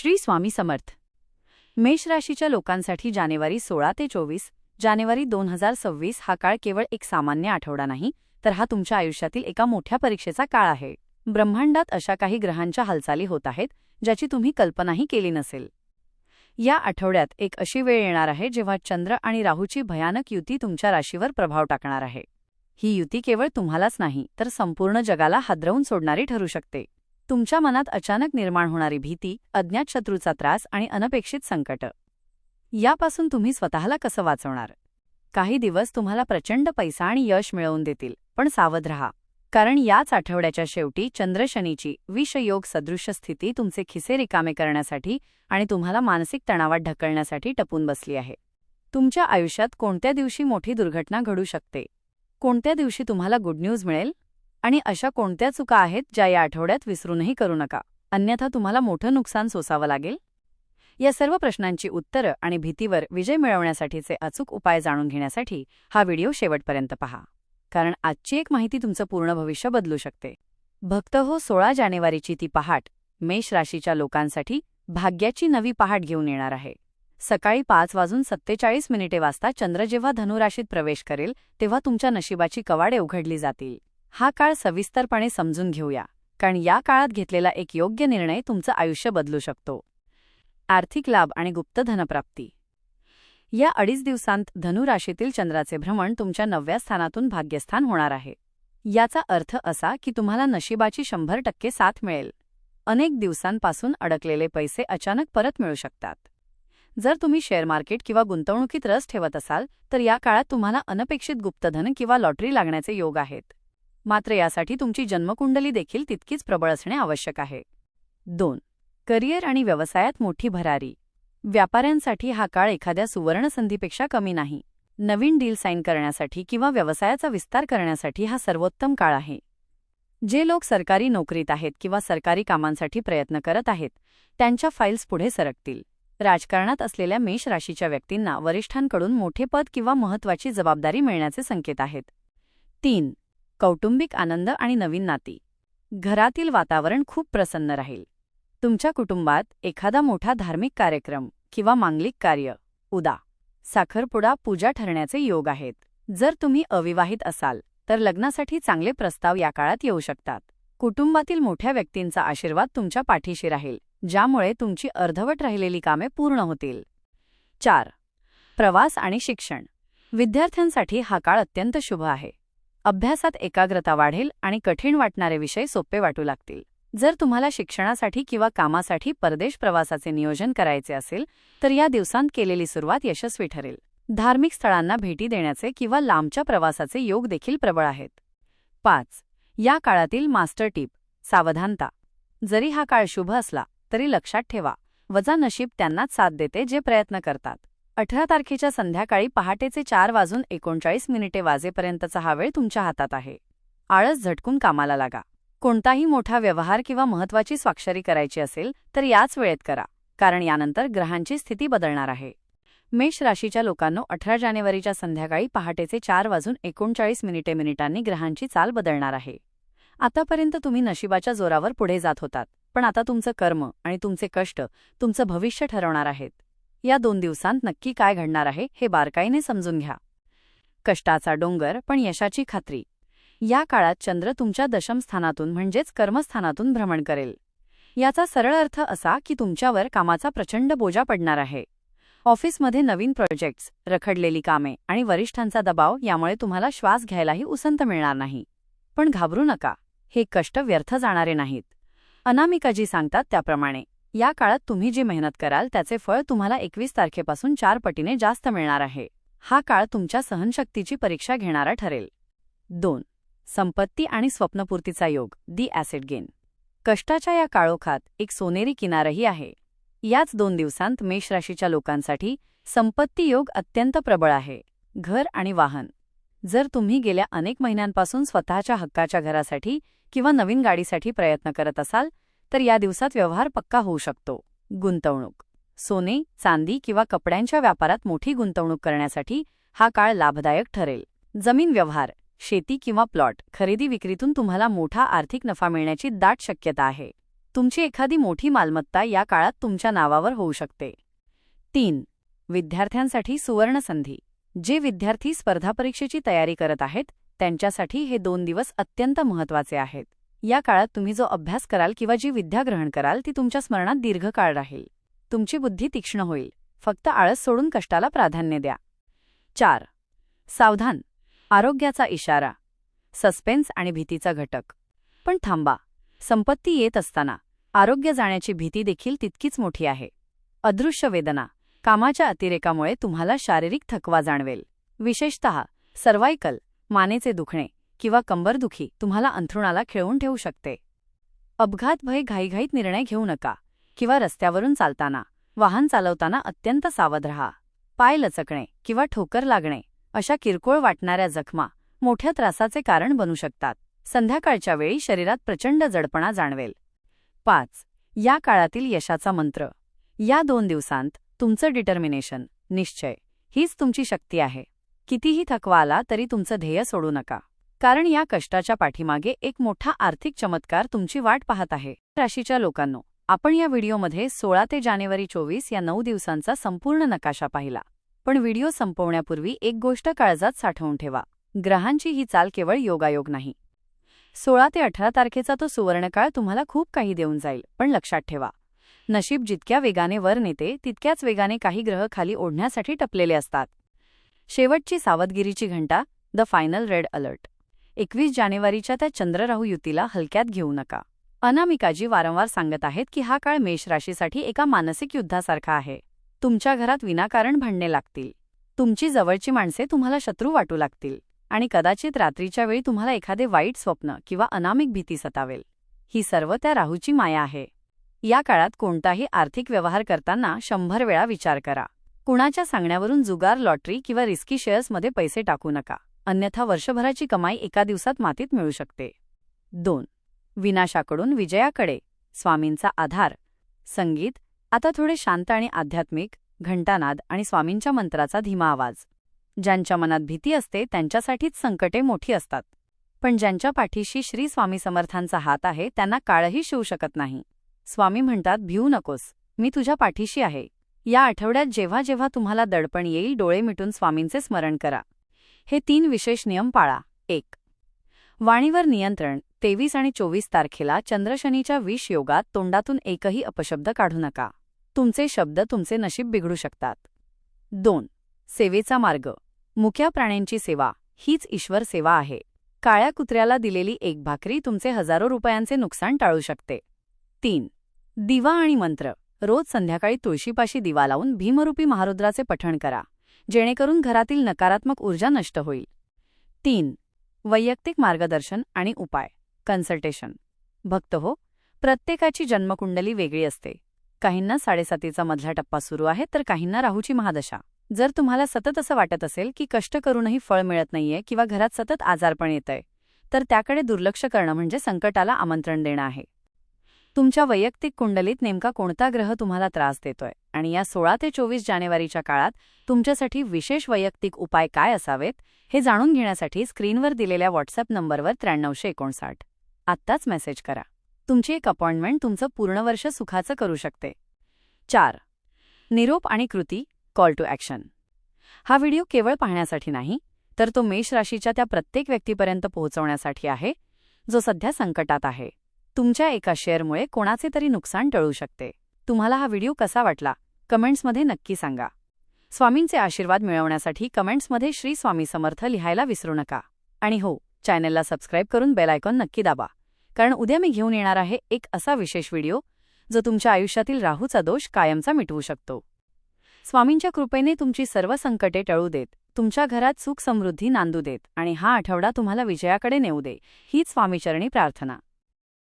श्री स्वामी समर्थ. मेष राशीच्या लोकांसाठी जानेवारी सोळा ते चोवीस जानेवारी दोन हजार सव्वीस हा काळ केवळ एक सामान्य आठवडा नाही तर हा तुमच्या आयुष्यातील एका मोठ्या परीक्षेचा काळ आहे. ब्रह्मांडात अशा काही ग्रहांच्या हालचाली होत आहेत ज्याची तुम्ही कल्पनाही केली नसेल. या आठवड्यात एक अशी वेळ येणार आहे जेव्हा चंद्र आणि राहूची भयानक युती तुमच्या राशीवर प्रभाव टाकणार आहे. ही युती केवळ तुम्हालाच नाही तर संपूर्ण जगाला हादरवून सोडणारी ठरू शकते. तुमच्या मनात अचानक निर्माण होणारी भीती अज्ञात शत्रूचा त्रास आणि अनपेक्षित संकट. यापासून तुम्ही स्वतःला कसं वाचवणार? काही दिवस तुम्हाला प्रचंड पैसा आणि यश मिळवून देतील पण सावध रहा. कारण याच आठवड्याच्या शेवटी चंद्रशनीची विषयोग सदृश्य स्थिती तुमचे खिसे रिकामे करण्यासाठी आणि तुम्हाला मानसिक तणावात ढकलण्यासाठी टपून बसली आहे. तुमच्या आयुष्यात कोणत्या दिवशी मोठी दुर्घटना घडू शकते? कोणत्या दिवशी तुम्हाला गुड न्यूज मिळेल? आणि अशा कोणत्या चुका आहेत ज्या या आठवड्यात विसरूनही करू नका? अन्यथा तुम्हाला मोठं नुकसान सोसावं लागेल? या सर्व प्रश्नांची उत्तरं आणि भीतीवर विजय मिळवण्यासाठीचे अचूक उपाय जाणून घेण्यासाठी हा व्हिडिओ शेवटपर्यंत पहा. कारण आजची एक माहिती तुमचं पूर्ण भविष्य बदलू शकते. भक्त हो सोळा जानेवारीची ती पहाट मेष राशीच्या लोकांसाठी भाग्याची नवी पहाट घेऊन येणार आहे. सकाळी पाच वाजून सत्तेचाळीस मिनिटे वाजता चंद्र जेव्हा धनुराशीत प्रवेश करेल तेव्हा तुमच्या नशिबाची कवाडे उघडली जातील. हा काळ सविस्तरपणे समजून घेऊया कारण या काळात घेतलेला एक योग्य निर्णय तुमचं आयुष्य बदलू शकतो. आर्थिक लाभ आणि गुप्त धनप्राप्ती. या अडीच दिवसांत धनुराशीतील चंद्राचे भ्रमण तुमच्या नवव्या स्थानातून भाग्यस्थान होणार आहे. याचा अर्थ असा की तुम्हाला नशिबाची शंभर टक्के साथ मिळेल. अनेक दिवसांपासून अडकलेले पैसे अचानक परत मिळू शकतात. जर तुम्ही शेअर मार्केट किंवा गुंतवणुकीत रस ठेवत असाल तर या काळात तुम्हाला अनपेक्षित गुप्तधन किंवा लॉटरी लागण्याचे योग आहेत. मात्र यासाठी तुमची जन्मकुंडली देखील तितकीच प्रबळ असणे आवश्यक आहे. दोन. करिअर आणि व्यवसायात मोठी भरारी. व्यापाऱ्यांसाठी हा काळ एखाद्या सुवर्णसंधीपेक्षा कमी नाही. नवीन डील साईन करण्यासाठी किंवा व्यवसायाचा विस्तार करण्यासाठी हा सर्वोत्तम काळ आहे. जे लोक सरकारी नोकरीत आहेत किंवा सरकारी कामांसाठी प्रयत्न करत आहेत त्यांच्या फाईल्स पुढे सरकतील. राजकारणात असलेल्या मेष राशीच्या व्यक्तींना वरिष्ठांकडून मोठे पद किंवा महत्वाची जबाबदारी मिळण्याचे संकेत आहेत. तीन. कौटुंबिक आनंद आणि नवीन नाती. घरातील वातावरण खूप प्रसन्न राहील. तुमच्या कुटुंबात एखादा मोठा धार्मिक कार्यक्रम किंवा मांगलिक कार्य उदा साखरपुडा पूजा ठरण्याचे योग आहेत. जर तुम्ही अविवाहित असाल तर लग्नासाठी चांगले प्रस्ताव या काळात येऊ शकतात. कुटुंबातील मोठ्या व्यक्तींचा आशीर्वाद तुमच्या पाठीशी राहील ज्यामुळे तुमची अर्धवट राहिलेली कामे पूर्ण होतील. चार प्रवास आणि शिक्षण. विद्यार्थ्यांसाठी हा काळ अत्यंत शुभ आहे. अभ्यासात एकाग्रता वाढेल आणि कठीण वाटणारे विषय सोपे वाटू लागतील. जर तुम्हाला शिक्षणासाठी किंवा कामासाठी परदेश प्रवासाचे नियोजन करायचे असेल तर या दिवसांत केलेली सुरुवात यशस्वी ठरेल. धार्मिक स्थळांना भेटी देण्याचे किंवा लांबच्या प्रवासाचे योग देखील प्रबळ आहेत. पाच. या काळातील मास्टर टीप सावधानता. जरी हा काळ शुभ असला तरी लक्षात ठेवा. वजा नशीब त्यांनाच साथ देते जे प्रयत्न करतात. अठरा तारखेच्या संध्याकाळी पहाटेचे चार वाजून एकोणचाळीस मिनिटे वाजेपर्यंतचा हा वेळ तुमच्या हातात आहे. आळस झटकून कामाला लागा. कोणताही मोठा व्यवहार किंवा महत्वाची स्वाक्षरी करायची असेल तर याच वेळेत करा कारण यानंतर ग्रहांची स्थिती बदलणार आहे. मेष राशीच्या लोकांनो अठरा जानेवारीच्या संध्याकाळी पहाटेचे चार वाजून एकोणचाळीस मिनिटे मिनिटांनी ग्रहांची चाल बदलणार आहे. आतापर्यंत तुम्ही नशिबाच्या जोरावर पुढे जात होतात पण आता तुमचं कर्म आणि तुमचे कष्ट तुमचं भविष्य ठरवणार आहेत. या दोन दिवसांत नक्की काय घडणार आहे हे बारकाईने समजून घ्या. कष्टाचा डोंगर पण यशाची खात्री. या काळात चंद्र तुमच्या दशमस्थानातून म्हणजेच कर्मस्थानातून भ्रमण करेल. याचा सरळ अर्थ असा की तुमच्यावर कामाचा प्रचंड बोजा पडणार आहे. ऑफिसमध्ये नवीन प्रोजेक्ट्स रखडलेली कामे आणि वरिष्ठांचा दबाव यामुळे तुम्हाला श्वास घ्यायलाही उसंत मिळणार नाही. पण घाबरू नका हे कष्ट व्यर्थ जाणारे नाहीत. अनामिकाजी सांगतात त्याप्रमाणे या काळात तुम्ही जी मेहनत कराल त्याचे फळ तुम्हाला एकवीस तारखेपासून चार पटीने जास्त मिळणार आहे. हा काळ तुमच्या सहनशक्तीची परीक्षा घेणारा ठरेल. दोन. संपत्ती आणि स्वप्नपूर्तीचा योग दी ॲसिड गेन. कष्टाच्या या काळोखात एक सोनेरी किनारही आहे. याच दोन दिवसांत मेष राशीच्या लोकांसाठी संपत्ती योग अत्यंत प्रबळ आहे. घर आणि वाहन. जर तुम्ही गेल्या अनेक महिन्यांपासून स्वतःच्या हक्काच्या घरासाठी किंवा नवीन गाडीसाठी प्रयत्न करत असाल तर या दिवसात व्यवहार पक्का होऊ शकतो. गुंतवणूक. सोने चांदी किंवा कपड्यांच्या व्यापारात मोठी गुंतवणूक करण्यासाठी हा काळ लाभदायक ठरेल. जमीन व्यवहार शेती किंवा प्लॉट खरेदी विक्रीतून तुम्हाला मोठा आर्थिक नफा मिळण्याची दाट शक्यता आहे. तुमची एखादी मोठी मालमत्ता या काळात तुमच्या नावावर होऊ शकते. तीन. विद्यार्थ्यांसाठी सुवर्णसंधी जे विद्यार्थी स्पर्धा परीक्षेची तयारी करत आहेत त्यांच्यासाठी हे दोन दिवस अत्यंत महत्त्वाचे आहेत. या काळात तुम्ही जो अभ्यास कराल किंवा जी विद्या ग्रहण कराल ती तुमच्या स्मरणात दीर्घकाळ राहील. तुमची बुद्धी तीक्ष्ण होईल. फक्त आळस सोडून कष्टाला प्राधान्य द्या. चार. सावधान. आरोग्याचा इशारा. सस्पेन्स आणि भीतीचा घटक. पण थांबा. संपत्ती येत असताना आरोग्य जाण्याची भीती देखील तितकीच मोठी आहे. अदृश्य वेदना. कामाच्या अतिरेकामुळे तुम्हाला शारीरिक थकवा जाणवेल. विशेषतः सर्वायकल मानेचे दुखणे. किंवा कंबरदुखी तुम्हाला अंथरुणाला खेळवून ठेवू शकते. अपघात भय घाईघाईत निर्णय घेऊ नका किंवा रस्त्यावरून चालताना वाहन चालवताना अत्यंत सावध रहा. पाय लचकणे किंवा ठोकर लागणे अशा किरकोळ वाटणाऱ्या जखमा मोठ्या त्रासाचे कारण बनू शकतात. संध्याकाळच्या वेळी शरीरात प्रचंड जडपणा जाणवेल. पाच या काळातील यशाचा मंत्र. या दोन दिवसांत तुमचं डिटर्मिनेशन निश्चय हीच तुमची शक्ती आहे. कितीही थकवा आला तरी तुमचं ध्येय सोडू नका. कारण या कष्टाच्या पाठीमागे एक मोठा आर्थिक चमत्कार तुमची वाट पाहत आहे. राशीच्या लोकांनो आपण या व्हिडिओमध्ये सोळा ते जानेवारी चोवीस या नऊ दिवसांचा संपूर्ण नकाशा पाहिला. पण व्हिडिओ संपवण्यापूर्वी एक गोष्ट काळजात साठवून ठेवा. ग्रहांची ही चाल केवळ योगायोग नाही. सोळा ते अठरा तारखेचा तो सुवर्णकाळ तुम्हाला खूप काही देऊन जाईल पण लक्षात ठेवा. नशीब जितक्या वेगाने वर नेते तितक्याच वेगाने काही ग्रह खाली ओढण्यासाठी टपलेले असतात. शेवटची सावधगिरीची घंटा द फायनल रेड अलर्ट. एकवीस जानेवारीच्या त्या चंद्रराहू युतीला हलक्यात घेऊ नका. अनामिकाजी वारंवार सांगत आहेत की हा काळ मेष राशीसाठी एका मानसिक युद्धासारखा आहे. तुमच्या घरात विनाकारण भांडणे लागतील. तुमची जवळची माणसे तुम्हाला शत्रू वाटू लागतील. आणि कदाचित रात्रीच्या वेळी तुम्हाला एखादे वाईट स्वप्न किंवा अनामिक भीती सतावेल. ही सर्व त्या राहूची माया आहे. या काळात कोणताही आर्थिक व्यवहार करताना शंभर वेळा विचार करा. कुणाच्या सांगण्यावरून जुगार लॉटरी किंवा रिस्की शेअर्समध्ये पैसे टाकू नका. अन्यथा वर्षभराची कमाई एका दिवसात मातीत मिळू शकते. दोन. विनाशाकडून विजयाकडे. स्वामींचा आधार. संगीत. आता थोडे शांत आणि आध्यात्मिक घंटानाद आणि स्वामींच्या मंत्राचा धीमा आवाज. ज्यांच्या मनात भीती असते त्यांच्यासाठीच संकटे मोठी असतात. पण ज्यांच्या पाठीशी श्री स्वामी समर्थांचा हात आहे त्यांना काळही शिवू शकत नाही. स्वामी म्हणतात भिवू नकोस. मी तुझ्या पाठीशी आहे. या आठवड्यात जेव्हा जेव्हा तुम्हाला दडपण येईल डोळे मिटून स्वामींचे स्मरण करा. हे तीन विशेष नियम पाळा. एक. वाणीवर नियंत्रण. तेवीस आणि चोवीस तारखेला चंद्रशनीच्या विष योगात तोंडातून एकही अपशब्द काढू नका. तुमचे शब्द तुमचे नशीब बिघडू शकतात. दोन. सेवेचा मार्ग. मुक्या प्राण्यांची सेवा. हीच ईश्वर सेवा आहे. काळ्या कुत्र्याला दिलेली एक भाकरी तुमचे हजारो रुपयांचे नुकसान टाळू शकते. तीन. दिवा आणि मंत्र. रोज संध्याकाळी तुळशीपाशी दिवा लावून भीमरूपी महारुद्राचे पठण करा. जेणेकरून घरातील नकारात्मक ऊर्जा नष्ट होईल. तीन वैयक्तिक मार्गदर्शन आणि उपाय. कन्सल्टेशन. भक्त हो प्रत्येकाची जन्मकुंडली वेगळी असते. काहींना साडेसातीचा मधला टप्पा सुरू आहे तर काहींना राहूची महादशा. जर तुम्हाला सतत असं वाटत असेल की कष्ट करूनही फळ मिळत नाहीये किंवा घरात सतत आजारपण येतंय तर त्याकडे दुर्लक्ष करणं म्हणजे संकटाला आमंत्रण देणं आहे. तुमच्या वैयक्तिक कुंडलीत नेमका कोणता ग्रह तुम्हाला त्रास देतोय? आणि या सोळा ते चोवीस जानेवारीच्या काळात तुमच्यासाठी विशेष वैयक्तिक उपाय काय असावेत? हे जाणून घेण्यासाठी स्क्रीनवर दिलेल्या व्हॉट्सअप नंबरवर त्र्याण्णवशे एकोणसाठ. आत्ताच मेसेज करा. तुमची एक अपॉइंटमेंट तुमचं पूर्ण वर्ष सुखाचं करू शकते. चार. निरोप आणि कृती. Call to action. हा व्हिडिओ केवळ पाहण्यासाठी नाही तर तो मेष राशीच्या त्या प्रत्येक व्यक्तीपर्यंत पोहोचवण्यासाठी आहे जो सध्या संकटात आहे. तुमच्या एका शेअरमुळे कोणाचे तरी नुकसान टळू शकते. तुम्हाला हा व्हिडिओ कसा वाटला? कमेंट्समध्ये नक्की सांगा. स्वामींचे आशीर्वाद मिळवण्यासाठी कमेंट्समध्ये श्री स्वामी समर्थ लिहायला विसरू नका. आणि हो चॅनलला सबस्क्राईब करून बेलायकॉन नक्की दाबा. कारण उद्या मी घेऊन येणार आहे एक असा विशेष व्हिडिओ जो तुमच्या आयुष्यातील राहूचा दोष कायमचा मिटवू शकतो. स्वामींच्या कृपेने तुमची सर्व संकटे टळू देत तुमच्या घरात सुख समृद्धी नांदू देत आणि हा आठवडा तुम्हाला विजयाकडे नेऊ दे हीच स्वामीचरणी प्रार्थना.